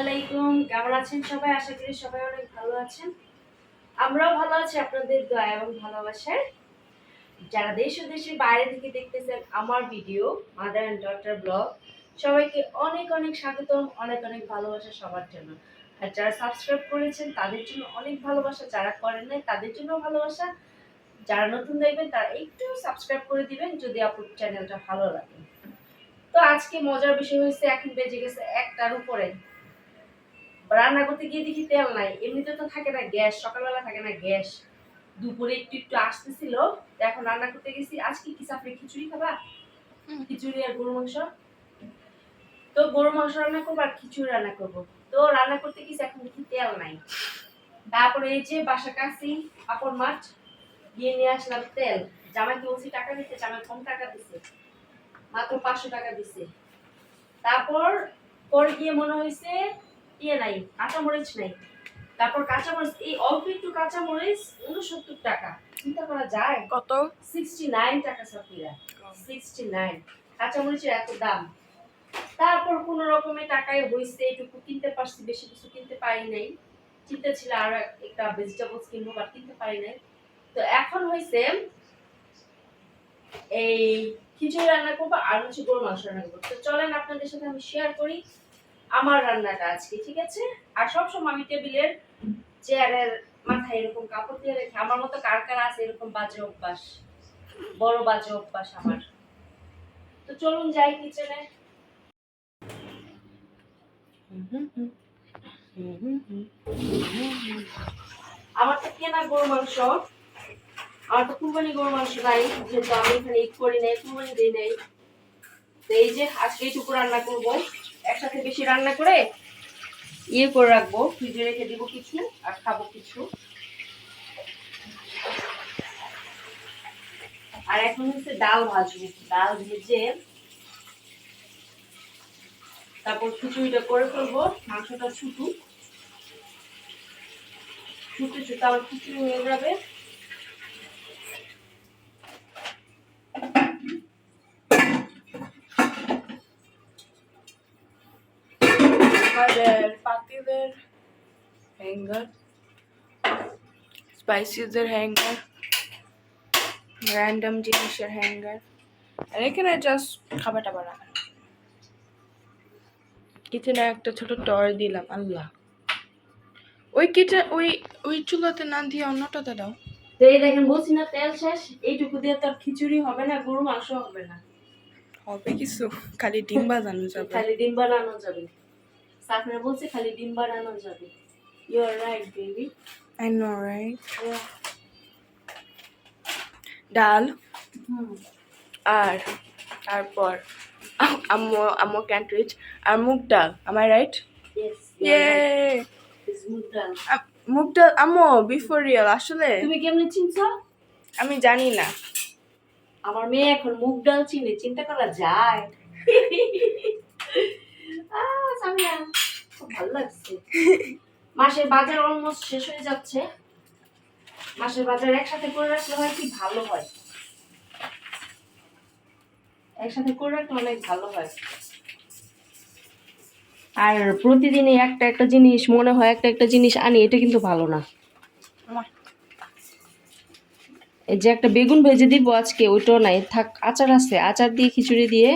আলাইকুম। কেমন আছেন সবাই? আশা করি সবাই অনেক ভালো আছেন। আমরাও ভালো আছি আপনাদের দয়া এবং ভালোবাসায়। যারা দেশ ও দেশের বাইরে থেকে দেখতেছেন আমার video mother and daughter vlog সবাইকে অনেক অনেক স্বাগতম, অনেক অনেক ভালোবাসা সবার জন্য। আর যারা সাবস্ক্রাইব করেছেন, তাদের জন্য অনেক ভালোবাসা। যারা করেন নাই, তাদের জন্য ভালোবাসা। যারা নতুন দেখবেন, তারা একটু সাবস্ক্রাইব করে দিবেন, যদি আপনার চ্যানেলটা ভালো লাগে। তো আজকে মজার বিষয় হয়েছে, এখন বেজে গেছে একটার উপরে। রান্না করতে গিয়ে দেখি তেল নাই। এমনিতে তো থাকে না গ্যাস সকালবেলা থাকে না গ্যাস। দুপুরে একটু একটু আসতেছিল এখন রান্না করতে গেছি। আজকে কি চাপড়ে খিচুড়ি খাবা? খিচুড়ি আর গরু মাংস? তো গরু মাংস রান্না করব আর খিচুড়ি রান্না করব। তো রান্না করতে গেছি এখন দেখি তেল নাই। তারপরে এই যে বাসা কাছি আপন মাছ গিয়ে নিয়ে আসলাম তেল। জামাইকে বলছি টাকা দিতে জামাই কম টাকা দিছে। মাত্র পাঁচশো টাকা দিছে। তারপর পরে গিয়ে মনে হয়েছে ইয়ে নাই কাঁচামরিচ নাই। তারপর কাঁচামরিচ এই অল্প একটু কাঁচামরিচ উনসত্তর টাকা। চিন্তা করা যায়? কত? সিক্সটি নাইন টাকা সাপিরা সিক্সটি নাইন কাঁচামরিচের এত দাম। তারপর কোনো রকমের টাকায় হয়েছে এটুকু কিনতে পারছি বেশি কিছু কিনতে পারি নাই। চিন্তা ছিল আর একটা ভেজিটেবলস কিনবো বাট কিনতে পারি নাই। তো এখন হয়েছে এই খিচুড়ি রান্না করব আর হচ্ছে গরু মাংস রান্না করব। তো চলেন আপনাদের সাথে আমি শেয়ার করি। আমার রান্নাটা আজকে, ঠিক আছে? আর সবসময় আমি টেবিলের চেয়ারের মাথায় এরকম কাপড় দিয়ে রেখে, আমার মতো কার কার আছে এরকম বাজে অভ্যাস? বড় বাজে অভ্যাস আমার। তো চলুন যাই কিচেনে। আমার তো কেনা গরু মাংস। আমার তো কুরবানি গরু মাংস নাই, যেহেতু আমি এখানে ঈদ করি নাই, কুরবানি দিই নাই। এই যে আজকে এইটুকু রান্না করব। একসাথে বেশি রান্না করে ইয়ে করে রাখব, ফ্রিজে রেখে দিব কিছু আর খাব কিছু। আর এখন হচ্ছে ডাল ভাজবো ডাল ভেজে তারপর খিচুড়িটা করে ফেলব, মাংসটা ছুটু ছুটে ছুটে আবার খিচুড়ি হয়ে যাবে। আমাদের পাতিলের হ্যাঙ্গার স্পাইসিসের হ্যাঙ্গার র্যান্ডম জিনিসের হ্যাঙ্গার আর এখানে জাস্ট খাবার টাবার রাখা কিচেনে একটা ছোট টর দিলাম আল্লাহ। ওই কিচেন ওই ওই চুলাতে না দিয়ে অন্যটাতে দাও। এই দেখেন বলছি না তেল শেষ এইটুকু দিয়ে তো খিচুড়ি হবে না গরু মাংস হবে না। হবে কিছু খালি ডিম বাজানো যাবে। খালি ডিম বানানো যাবে। সাফরা বলছে খালি ডিম বানানো যাবে। You are right baby I know right ডাল আর তারপর আম- আম্মু আম্মু ক্যান্ট্রিজ আর মুগ ডাল আমার রাইট ইয়ে মুগ ডাল। আম্মু বিফোর রিয়েল আসলে? তুমি কেমনে চিনছো? আমি জানি না। আমার মেয়ে এখন মুগ ডাল চিনে চিন্তা করা যায়। আহ, সামিয়া, ভালো লাগছে। মাসের বাজার অলমোস্ট শেষ হয়ে যাচ্ছে। মাসের বাজার একসাথে করে রাখলে হয় কি ভালো হয়? একসাথে করে রাখলে অনেক ভালো হয়। আর প্রতিদিনই একটা একটা জিনিস মনে হয় একটা একটা জিনিস আনি এটা কিন্তু ভালো না। এই যে একটা বেগুন ভেজে দিব আজকে ওইটাও নাই। থাক আচার আছে। আচার দিয়ে খিচুড়ি দিয়ে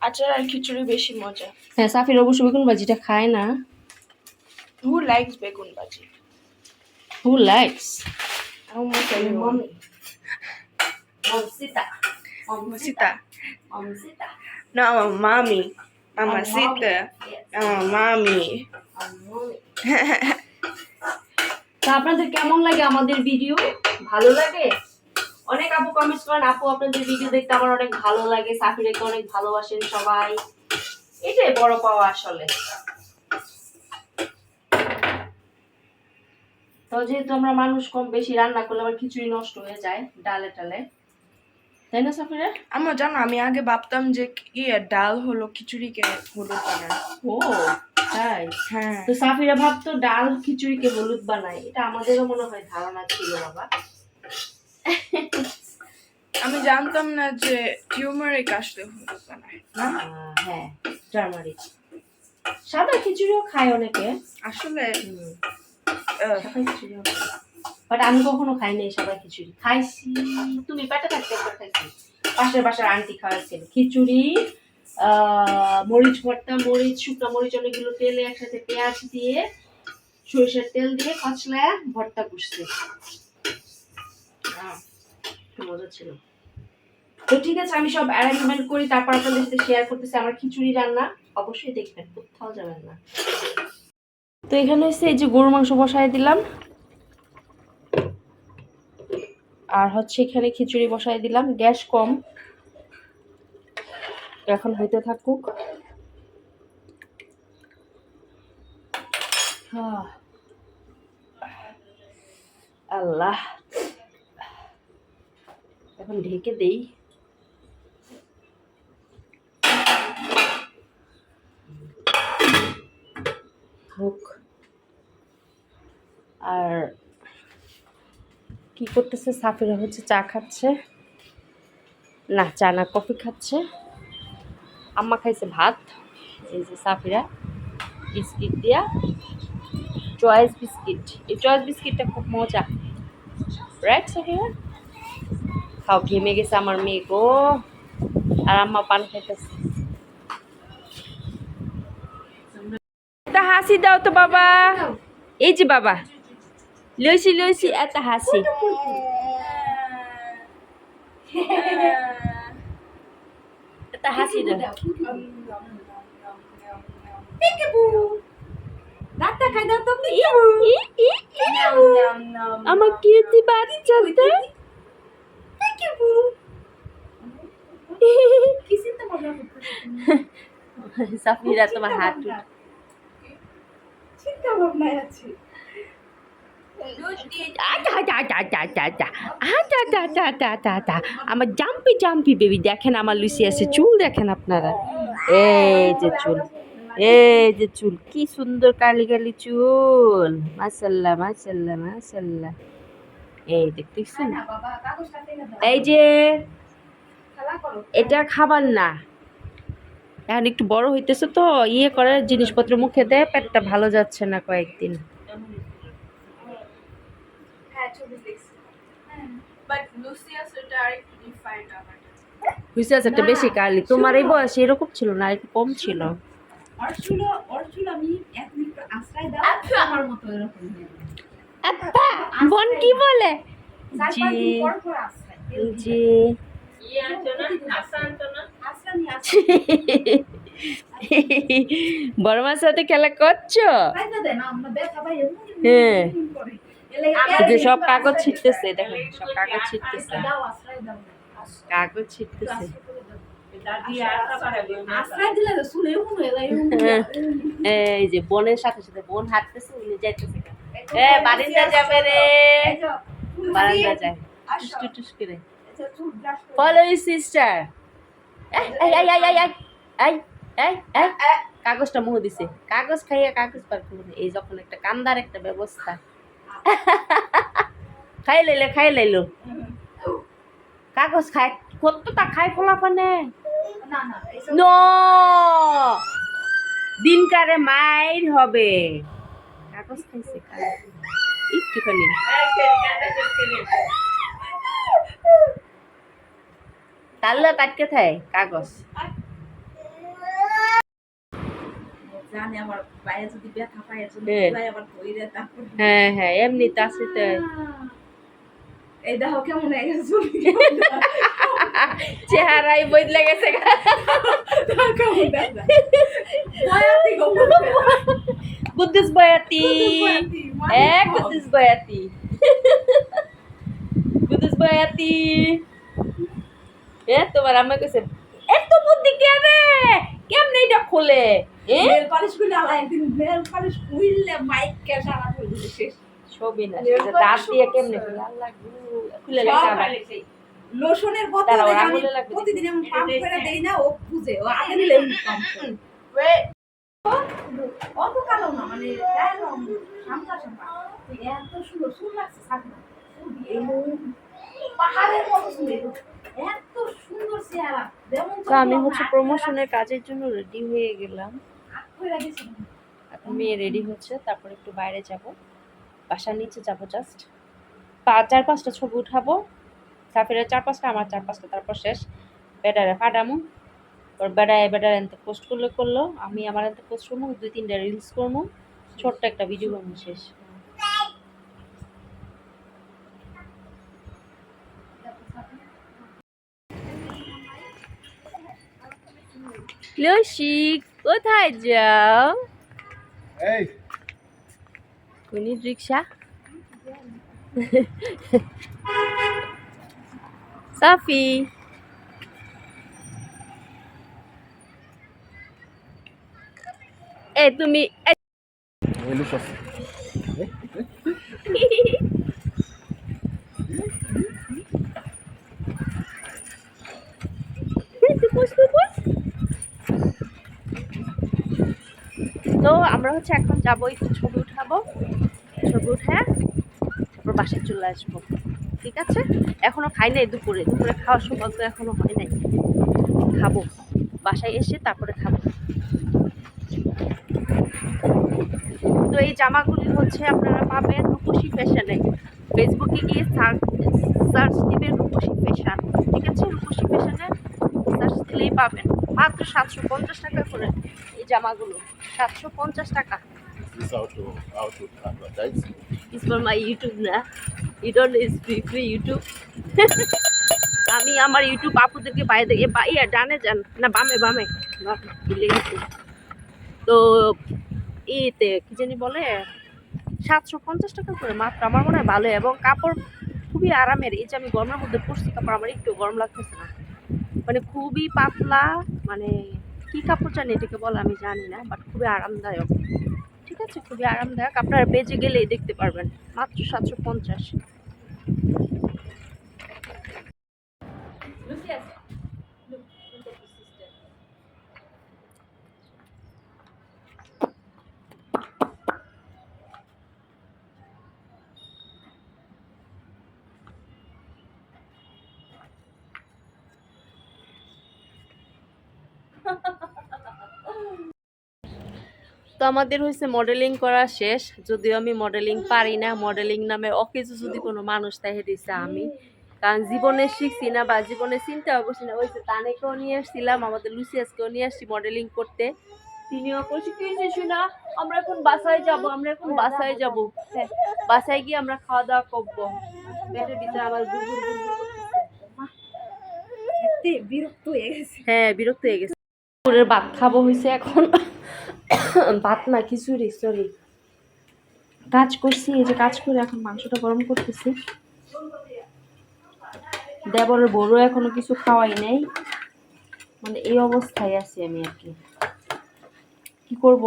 আচার আর খিচুড়ি বেশি মজা। হ্যাঁ সাফির অবশ্য বেগুন ভাজিটা খায় না। হু লাইকস বেগুন ভাজি? Who likes Mamacita. Mamacita No, mommy. Mamacita. Oh, mommy. তা আপনাদের কেমন লাগে আমাদের ভিডিও ভালো লাগে? অনেক আপু কমেন্টস করেন। আপু আপনাদের ভিডিও দেখতে আমার অনেক ভালো লাগে সাফিরেকে অনেক ভালোবাসেন সবাই। এটাই বড় পাওয়া আসলে। তো যেহেতু আমরা মানুষ কম বেশি রান্না করলে আবার খিচুড়ি নষ্ট হয়ে যায় ডালে টালে। তাই না সাফিরা? আমার জানো আমি আগে ভাবতাম যে ইয়ে ডাল হলো খিচুড়িকে হলুদ বানায়। ও তাই? হ্যাঁ। তো সাফিরা ভাবতো ডাল খিচুড়িকে হলুদ বানায়। এটা আমাদেরও মনে হয় ধারণা ছিল বাবা। আমি জানতাম না যে টিউমারিক আসলে হলুদ বানায়। না? হ্যাঁ টার্মারিক সাদা খিচুড়িও খায় অনেকে। আসলে খিচুড়িও বাট আমি কখনো খাই নাই সাদা খিচুড়ি। খাইছি। তুমি পেটে থাকতে খাইছি। পাশের বাসার আন্টি খাওয়াইছিল। খিচুড়ি মরিচ ভর্তা মরিচ শুকনো মরিচ অনেকগুলো তেলে একসাথে পেঁয়াজ দিয়ে সরিষার তেল দিয়ে কচলায় ভর্তা করছে মজা ছিল। তো ঠিক আছে, আমি সব অ্যারেঞ্জমেন্ট করি, তারপর আপনাদের সাথে শেয়ার করতেছি, আমার খিচুড়ি রান্না, অবশ্যই দেখবেন, কোথাও যাবেন না। তো এখানে হচ্ছে এই যে গরুর মাংস বসায় দিলাম। আর হচ্ছে এখানে খিচুড়ি বসায় দিলাম, গ্যাস কম। এখন হইতে থাকুক। আল্লাহ। এখন ঢেকে দেই। হোক। আর কি করতেছে? সাফিরা হচ্ছে চা খাচ্ছে। না, চা না, কফি খাচ্ছে। আম্মা খাইছে ভাত। এই যে সাফিরা, বিস্কিট দিয়া। Choice biscuit. এই চয়েস বিস্কিটটা খুব মজা। রাইট সাফিরা? খাও ঘেমে গেছে আমার মেয়ে গো আর আম্মা পান খাইতেছে একটা হাসি দাও তো বাবা এই যে বাবা লইছি লইছি একটা হাসি একটা হাসি দাও ই, ই, ই, আমার কিউটি বাচ্চাটা সাফিরা তোমার হাত চিন্তা ভাবনায় আছি। আমার জাম্পি জাম্পি বেবি দেখেন আমার লুসি আছে। চুল দেখেন আপনারা। এই যে চুল এই যে চুল কি সুন্দর কালি কালি চুল। মাসাল্লাহ মাসাল্লাহ মাসাল্লাহ এই দেখতেছেন এই যে এটা খাবার না। এখন একটু বড় হইতেছে তো ইয়ে করে জিনিসপত্র মুখে দেয় পেটটা ভালো যাচ্ছে না কয়েকদিন। হ্যাঁ লুসিয়াস একটা বেশি কালি তোমার এই বয়স এরকম ছিল না একটু কম ছিল। আমি এক মিনিট আশ্রয় দাও আমার মতো এরকম আত্তা বোন কি বলে? জি জি। বড়মার সাথে খেলা করছ? হ্যাঁ। যে আচ্ছা, সব কাগজ ছিটতেছে দেখো সব কাগজ ছিটতেছে। কাগজ ছিটতেছে। হ্যাঁ। এই যে বোনের সাথে সাথে বোন হাঁটতেছে উনি যাইতেছে। কাগজটা মুহ দিছে। কাগজ খাইয়া কাগজ পার এই যখন একটা কান্দার একটা ব্যবস্থা। খাই লাইলে খাই লাইল। কাগজ খাই কতটা খাই ফলাফানে দিনকারে মায়ের হবে। কাগজ খাইছে একটুখানি। তাল্লা কাটকে থাকে কাগজ। হ্যাঁ।, হ্যাঁ, হ্যাঁ এমনি তাছে এই দেখো কেমন চেহারাই বদলে গেছে কুদ্দুস বয়াতি এ কুদ্দুস বয়াতি কুদ্দুস বয়াতি এ তোমার আম্মা কইছে এত বুদ্ধি কেনে কেমনে এটা খোলে? এ? নেল পালিশ কইলে একদিন নেল পালিশ কইলে মাইক কে সারা করে শেষ। ছবি না দাঁত দিয়ে কেমনে আল্লাহ খুলে লেখা লোশনের বোতল আমি প্রতিদিন আমি পাম্প করে দেই না ও বুঝে ও আগে নিলে পাম্প অত কালো না মানে এত সুন্দর লাগছে আমি হচ্ছে প্রমোশনের কাজের জন্য রেডি হয়ে গেলাম। মেয়ে রেডি হচ্ছে, তারপর একটু বাইরে যাব। বাসার নিচে যাব জাস্ট চার পাঁচটা ছবি উঠাবো। সাফিরের চার পাঁচটা, আমার চার পাঁচটা, তারপর শেষ। বেডারে ফাটামু ওর বেড়ায় বেড়ায় এনতে পোস্ট করলে করল। আমি আমার এনতে পোস্ট করব দুই তিনটা রিলস করব। ছোট্ট একটা ভিডিও করব শেষ। লসিক কোথায় যাও? এই। We need rickshaw. তুমি। তো আমরা হচ্ছে এখন যাব, একটু ছবি উঠাবো। ছবি উঠে তারপর বাসায় চলে আসব। ঠিক আছে? এখনও খাই নাই দুপুরে। দুপুরে খাওয়ার সময় তো এখনও হয় নাই। খাব। বাসায় এসে তারপরে খাব তো এই জামাগুলি হচ্ছে আপনারা পাবেন রূপসী ফ্যাশনে ফেসবুকে গিয়ে সার্চ সার্চ দিবেন রূপসী ফ্যাশন ঠিক আছে? রূপসী ফ্যাশনে সার্চ দিলেই পাবেন। মাত্র সাতশো পঞ্চাশ টাকা করে এই জামাগুলো। সাতশো পঞ্চাশ টাকা। This how to how to advertise. Is for my YouTube না। আমি আমার ইউটিউব আপুদেরকে বাইরে থেকে বাইয়া ডানে যান। না বামে বামে। তো ইতে কি জানি বলে, সাতশো পঞ্চাশ টাকা করে মাত্র। আমার মনে হয় ভালো এবং কাপড় খুবই আরামের। এই যে আমি গরমের মধ্যে পরছি, কাপড় আমার একটু গরম লাগতেছে না। মানে খুবই পাতলা মানে কি কাপড় জানি, এটাকে বলে আমি জানি না বাট খুবই আরামদায়ক। ঠিক আছে? খুবই আরামদায়ক। আপনারা বেজে গেলেই দেখতে পারবেন। মাত্র সাতশো পঞ্চাশ। আমাদের হয়েছে মডেলিং করা শেষ যদিও আমি মডেলিং পারি না। মডেলিং নামে অকেজো যদি কোনো মানুষ তাহে দিছে আমি। কারণ জীবনে শিখছি না বা জীবনে চিন্তাও করছি না। ওই যে তানেকেও নিয়ে আসছিলাম আমাদের লুসিয়াসকেও নিয়ে আসছি মডেলিং করতে। তিনিও করছি কি হয়েছে না আমরা এখন বাসায় যাব আমরা এখন বাসায় যাব। হ্যাঁ বাসায় গিয়ে আমরা খাওয়া দাওয়া করব। পেটের ভিতরে বিরক্ত হয়ে গেছে। হ্যাঁ বিরক্ত হয়ে গেছে। ভাত খাব হয়েছে এখন। ভাত না, খিচুড়ি সরি কাজ করছি, এই যে কাজ করে এখন মাংসটা গরম করতেছি। দেবরের বড়ও এখনও কিছু খাওয়াই নেই। মানে এই অবস্থায় আছি আমি আর কি। কি করব?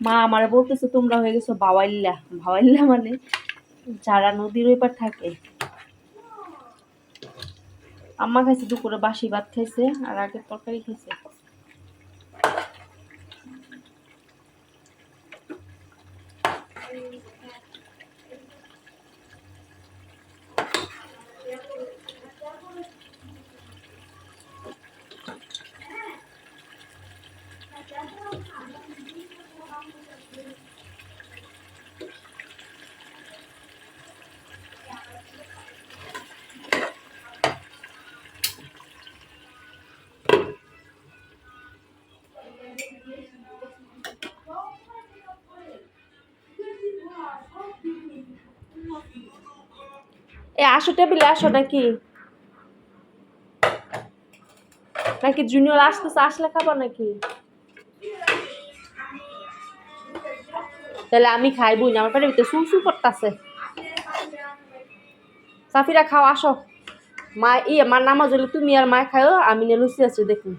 মা আমার বলতেছে, তোমরা হয়ে গেছো বাওয়াইল্লা। বাওয়াইল্লা মানে যারা নদীর ওইপার থাকে। আম্মা খাইছে, দুপুরে বাসি ভাত খাইছে, আর আগের তরকারি খাইছে। এ, আসো টেবিলে, আসো নাকি? নাকি জুনিয়র আসতেছে, আসলে খাব নাকি? তাহলে আমি খাইবই না, আমার পেটের ভিতরে সুল করতেছে। সাফিরা খাও, আসো। মা ইয়ে মার নামাজ হলে তুমি আর মা খাও আমি নে লুচি আছি দেখুন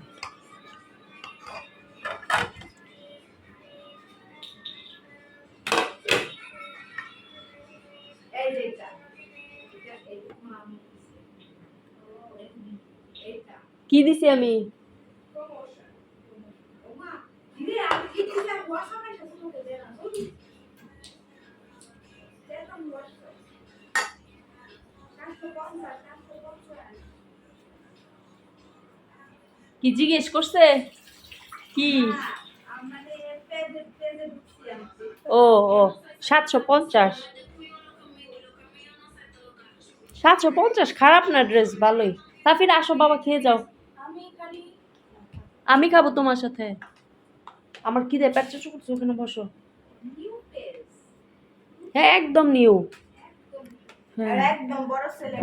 কম করে কি জিজ্ঞেস করছে? কি? ও ও, সাতশো পঞ্চাশ। সাতশো পঞ্চাশ, খারাপ না ড্রেস ভালোই। তাফির, আসো বাবা, খেয়ে যাও। আমি আমি খাব তোমার সাথে। আমার খিদে পেট চুচু করছে ওখানে বসো। হ্যাঁ একদম নিউ হ্যাঁ। একদম বড় ছেলে।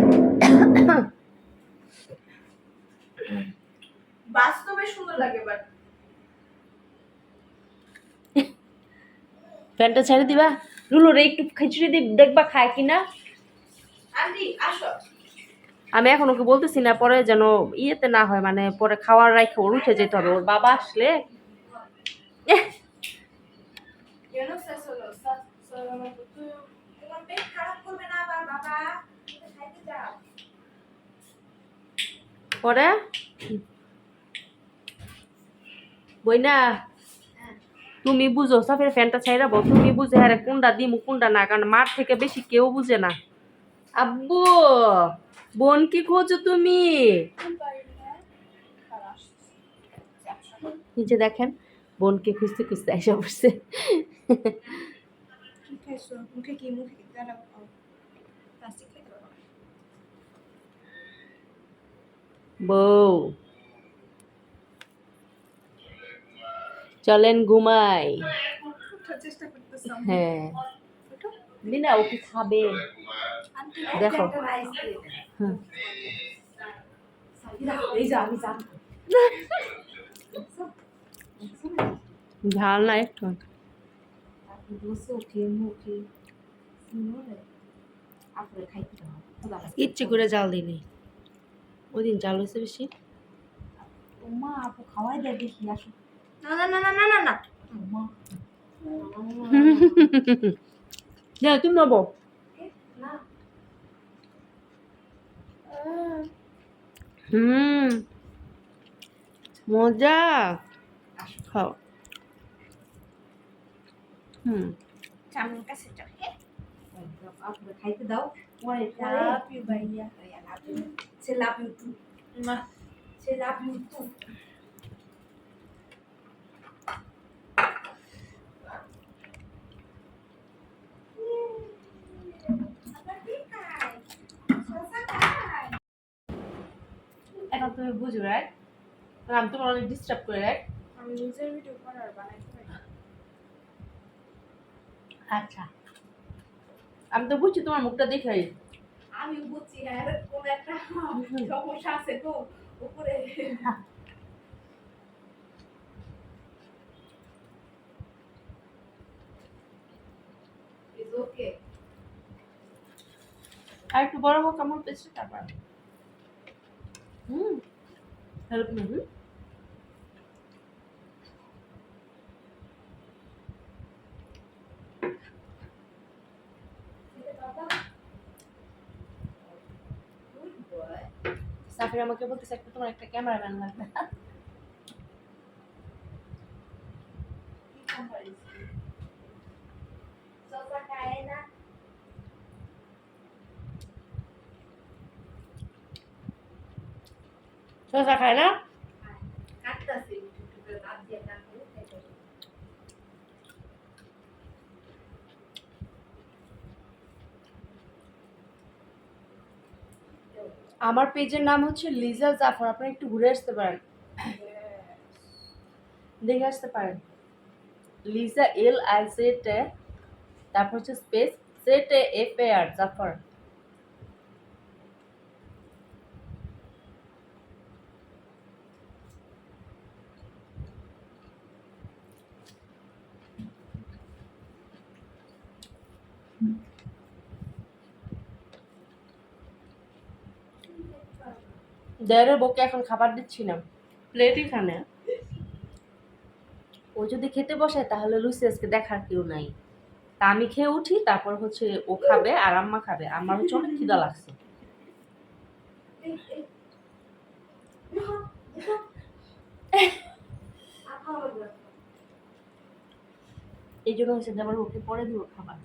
বাস্তবে সুন্দর লাগে বাট প্যান্টটা ছেড়ে দিবা? রুলো রে একটু খিচুড়ি দি দেখবা খায় কিনা? আন্টি আসো। আমি এখন ওকে বলতেছি না পরে যেন ইয়েতে না হয় মানে পরে খাওয়ার রাখে ওর উঠে যেতে হবে। ওর বাবা আসলে পরে বই না তুমি বুঝো সাফের ফ্যানটা ছাইরা বল তুমি বুঝে হ্যাঁ কোনটা দিমু কোনটা না কারণ মার থেকে বেশি কেউ বুঝে না। আব্বু! বোন কি খোঁজো তুমি। নিচে দেখেন বোনকে খুঁজতে খুঁজতে এসে না। বউ। চলেন ঘুমাই। হ্যাঁ। দিনা ও কি খাবে? দেখো। ঝাল না একটু। ইচ্ছে করে জাল দিনি ওই দিন জাল হয়েছে বেশি। মা আপু খাওয়াই দেয় দেখি আসো না না না না না না না। মা যা তুমি নেব না হুম মজা খাও হুম চামড় কাছে যাও আপু খাইতে দাও পরে লাভ ইউ ভাইয়া লাভ ইউ সে লাভ ইউ টু মা সে লাভ ইউ টু এখন তুমি বুঝো রাইট আমি তোমার অনেক ডিস্টার্ব করে রাইট আমি নিজের ভিডিও করার বানাইতে পারি আচ্ছা। আমি তো বুঝছি তোমার মুখটা দেখাই আমি বুঝছি হ্যাঁ কোন একটা সমস্যা আছে তো উপরে। আর একটু বড় হোক আমার পেছনে তারপর হুম help me hmm Good boy. Safir আমাকে বলতেছে একটা তোমার একটা ক্যামেরাম্যান লাগবে শসা খায় না। আমার পেজের নাম হচ্ছে লিজা জাফর আপনি একটু ঘুরে আসতে পারেন। দেখে আসতে পারেন। লিজা এল আই সেট তারপর হচ্ছে space set F A R, Jafar. দেড়ের বউকে এখন খাবার দিচ্ছি না। প্লেটই খানে ও যদি খেতে বসে তাহলে লুসি আজকে দেখার কেউ নাই। তা আমি খেয়ে উঠি তারপর হচ্ছে ও খাবে আর আম্মা খাবে। আমার হচ্ছে অনেক খিদা লাগছে। এই, জন্য হচ্ছে যে আবার ওকে পরে দিব খাবার।